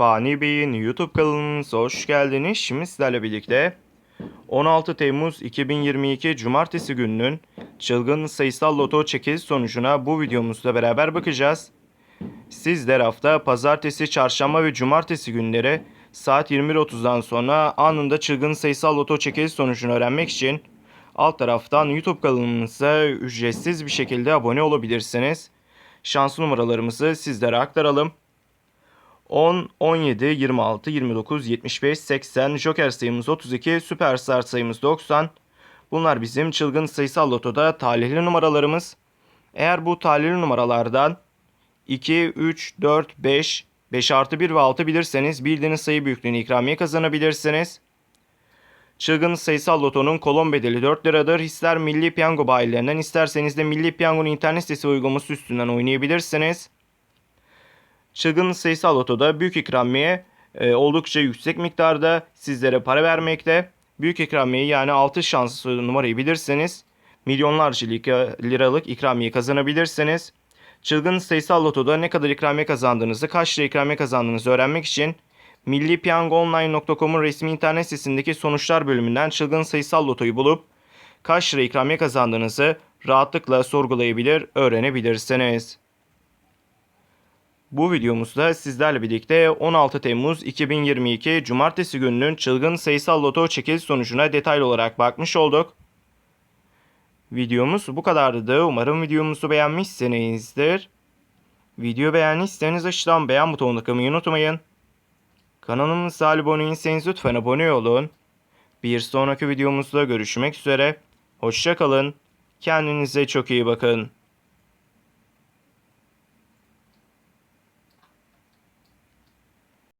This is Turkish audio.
Fani Bey'in YouTube kanalımıza hoş geldiniz. Şimdi sizlerle birlikte 16 Temmuz 2022 Cumartesi gününün çılgın sayısal loto çekiliş sonucuna bu videomuzda beraber bakacağız. Sizler hafta pazartesi, çarşamba ve cumartesi günleri saat 21.30'dan sonra anında çılgın sayısal loto çekiliş sonucunu öğrenmek için alt taraftan YouTube kanalımıza ücretsiz bir şekilde abone olabilirsiniz. Şans numaralarımızı sizlere aktaralım. 10, 17, 26, 29, 75, 80, Joker sayımız 32, Süperstar sayımız 90. Bunlar bizim çılgın sayısal lotoda talihli numaralarımız. Eğer bu talihli numaralardan 2, 3, 4, 5, 5 artı 1 ve 6 bilirseniz bildiğiniz sayı büyüklüğünü ikramiye kazanabilirsiniz. Çılgın sayısal lotonun kolon bedeli 4 liradır. İster Milli Piyango bayilerinden isterseniz de Milli Piyango'nun internet sitesi uygulaması üstünden oynayabilirsiniz. Çılgın sayısal lotoda büyük ikramiye e, oldukça yüksek miktarda sizlere para vermekte. Büyük ikramiye yani 6 şans numarayı bilirseniz milyonlarca li- liralık ikramiye kazanabilirsiniz. Çılgın sayısal lotoda ne kadar ikramiye kazandığınızı, kaç lira ikramiye kazandığınızı öğrenmek için millipiyangoonline.com'un resmi internet sitesindeki sonuçlar bölümünden çılgın sayısal lotoyu bulup kaç lira ikramiye kazandığınızı rahatlıkla sorgulayabilir, öğrenebilirsiniz. Bu videomuzda sizlerle birlikte 16 Temmuz 2022 Cumartesi gününün çılgın sayısal loto çekiliş sonucuna detaylı olarak bakmış olduk. Videomuz bu kadardı. Umarım videomuzu beğenmişsinizdir. Video beğendiyseniz aşağıdan beğen butonuna tıklamayı unutmayın. Kanalımıza abone değilseniz lütfen abone olun. Bir sonraki videomuzda görüşmek üzere. Hoşçakalın. Kendinize çok iyi bakın.